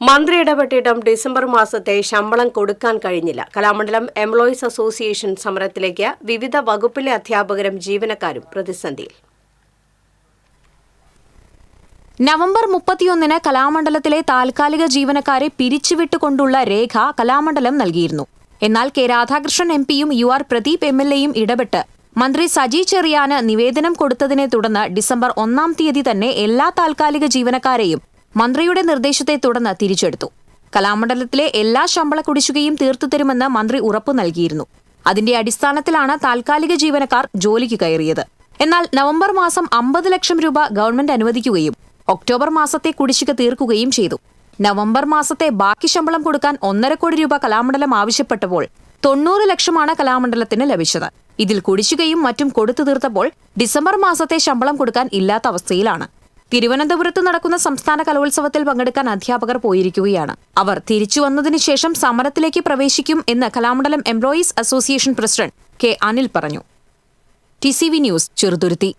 മന്ത്രി ഇടപെട്ടിട്ടും ഡിസംബർ മാസത്തെ ശമ്പളം കൊടുക്കാൻ കഴിഞ്ഞില്ല. കലാമണ്ഡലം എംപ്ലോയീസ് അസോസിയേഷൻ സമരത്തിലേക്ക് വിവിധ വകുപ്പിലെ അധ്യാപകരും ജീവനക്കാരും പ്രതിസന്ധിയിൽ. നവംബർ മുപ്പത്തിയൊന്നിന് കലാമണ്ഡലത്തിലെ താൽക്കാലിക ജീവനക്കാരെ പിരിച്ചുവിട്ടുകൊണ്ടുള്ള രേഖ കലാമണ്ഡലം നൽകിയിരുന്നു. എന്നാൽ കെ രാധാകൃഷ്ണൻ എം പിയും U R Pradeep M L എയും ഇടപെട്ട് മന്ത്രി സജി ചെറിയാന് നിവേദനം കൊടുത്തതിനെ തുടർന്ന് ഡിസംബർ ഒന്നാം തീയതി തന്നെ എല്ലാ താൽക്കാലിക ജീവനക്കാരെയും മന്ത്രിയുടെ നിർദ്ദേശത്തെ തുടർന്ന് തിരിച്ചെടുത്തു. കലാമണ്ഡലത്തിലെ എല്ലാ ശമ്പള കുടിശ്ശികയും തീർത്തുതരുമെന്ന് മന്ത്രി ഉറപ്പു നൽകിയിരുന്നു. അതിന്റെ അടിസ്ഥാനത്തിലാണ് താൽക്കാലിക ജീവനക്കാർ ജോലിക്ക് കയറിയത്. എന്നാൽ നവംബർ മാസം അമ്പത് ലക്ഷം രൂപ ഗവൺമെന്റ് അനുവദിക്കുകയും ഒക്ടോബർ മാസത്തെ കുടിശ്ശിക തീർക്കുകയും ചെയ്തു. നവംബർ മാസത്തെ ബാക്കി ശമ്പളം കൊടുക്കാൻ ഒന്നര കോടി രൂപ കലാമണ്ഡലം ആവശ്യപ്പെട്ടപ്പോൾ തൊണ്ണൂറ് ലക്ഷമാണ് കലാമണ്ഡലത്തിന് ലഭിച്ചത്. ഇതിൽ കുടിശ്ശികയും മറ്റും കൊടുത്തു തീർത്തപ്പോൾ ഡിസംബർ മാസത്തെ ശമ്പളം കൊടുക്കാൻ ഇല്ലാത്ത അവസ്ഥയിലാണ്. തിരുവനന്തപുരത്ത് നടക്കുന്ന സംസ്ഥാന കലോത്സവത്തിൽ പങ്കെടുക്കാൻ അധ്യാപകർ പോയിരിക്കുകയാണ്. അവർ തിരിച്ചു വന്നതിനു ശേഷം സമരത്തിലേക്ക് പ്രവേശിക്കും എന്ന് Kalamandalam employees association president K Anil പറഞ്ഞു. T news Cheruthuruthy.